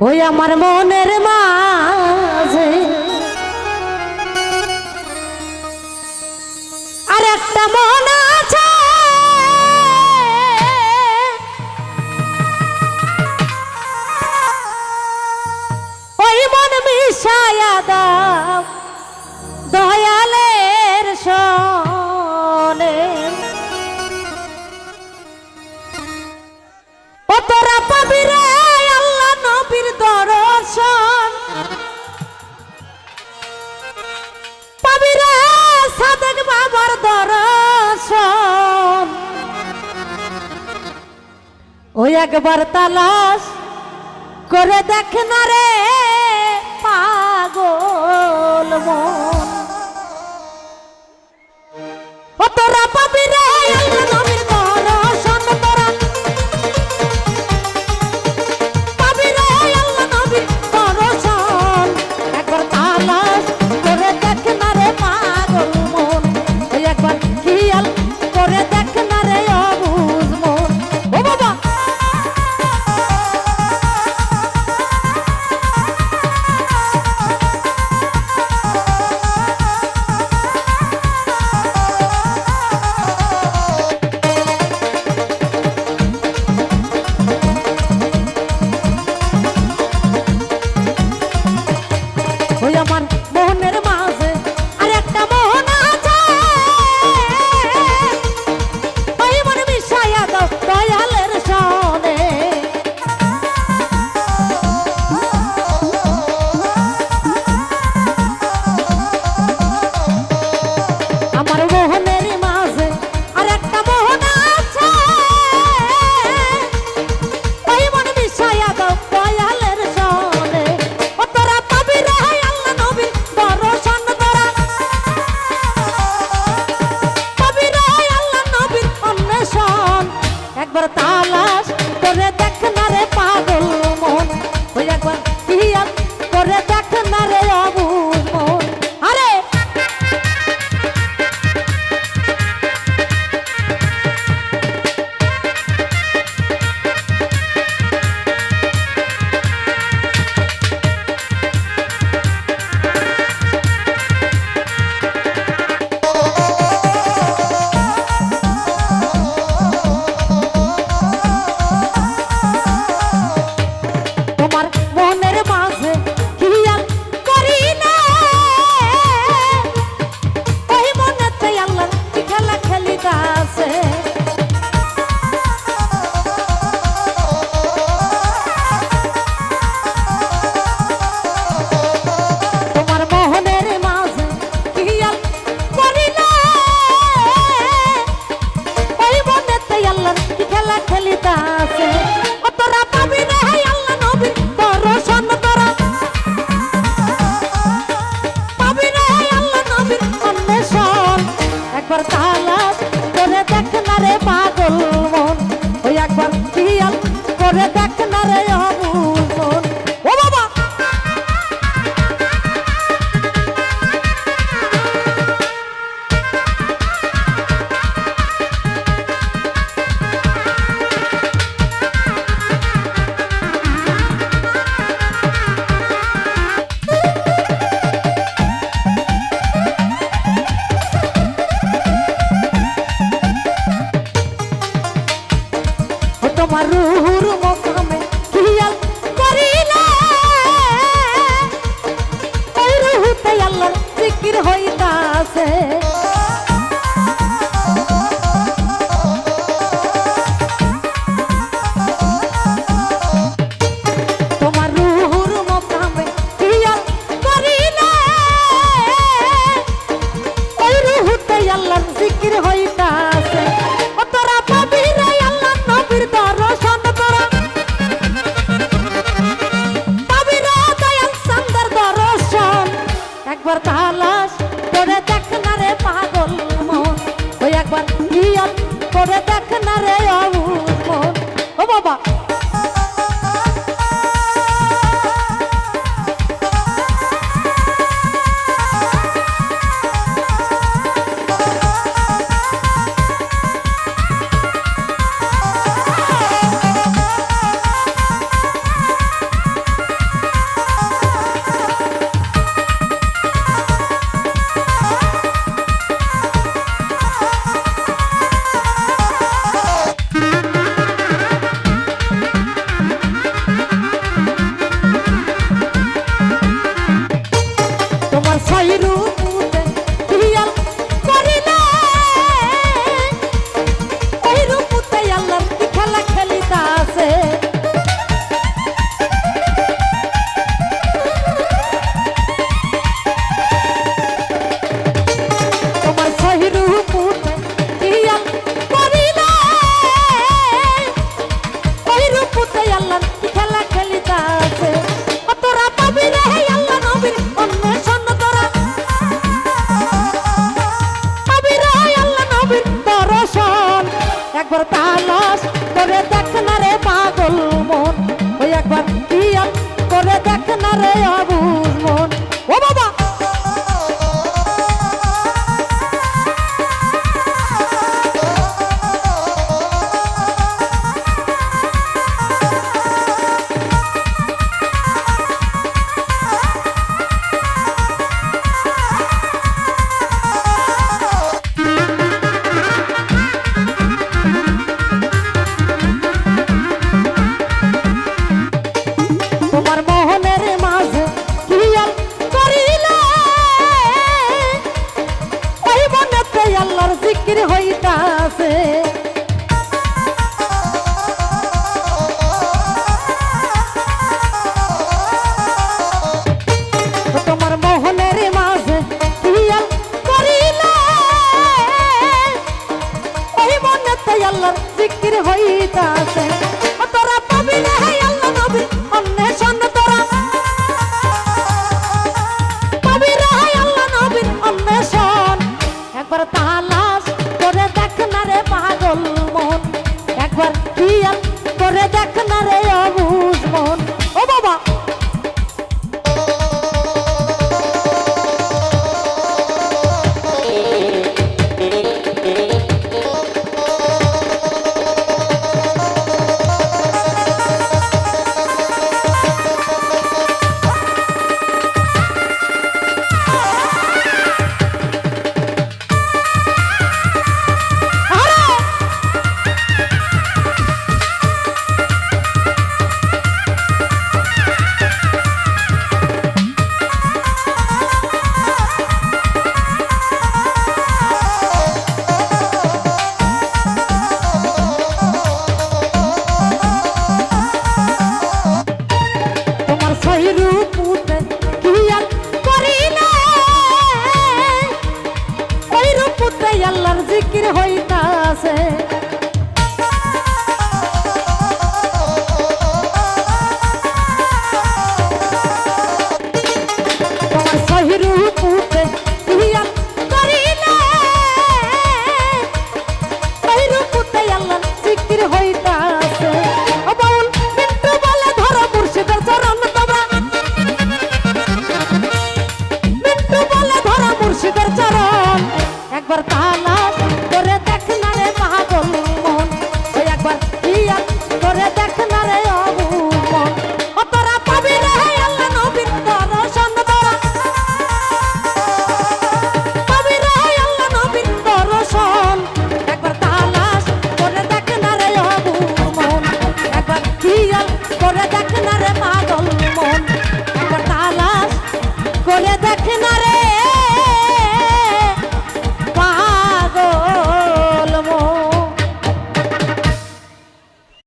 ওই আমার মনের মাঝে। আর একটা মন ওই একবার তালাশ করে দেখ না রে পাগল মন। despertar. মধুর মকাম একবার তালা রে আল্লাহর জিকির হইতাছে। তোরা পাবি না হে আল্লাহ নবী, অন্বেষণ তোরা। পাবি না হে আল্লাহ নবীর অন্বেষণ। একবার তালাশ দেখ না রে অবুজ মন। ও বাবা কালা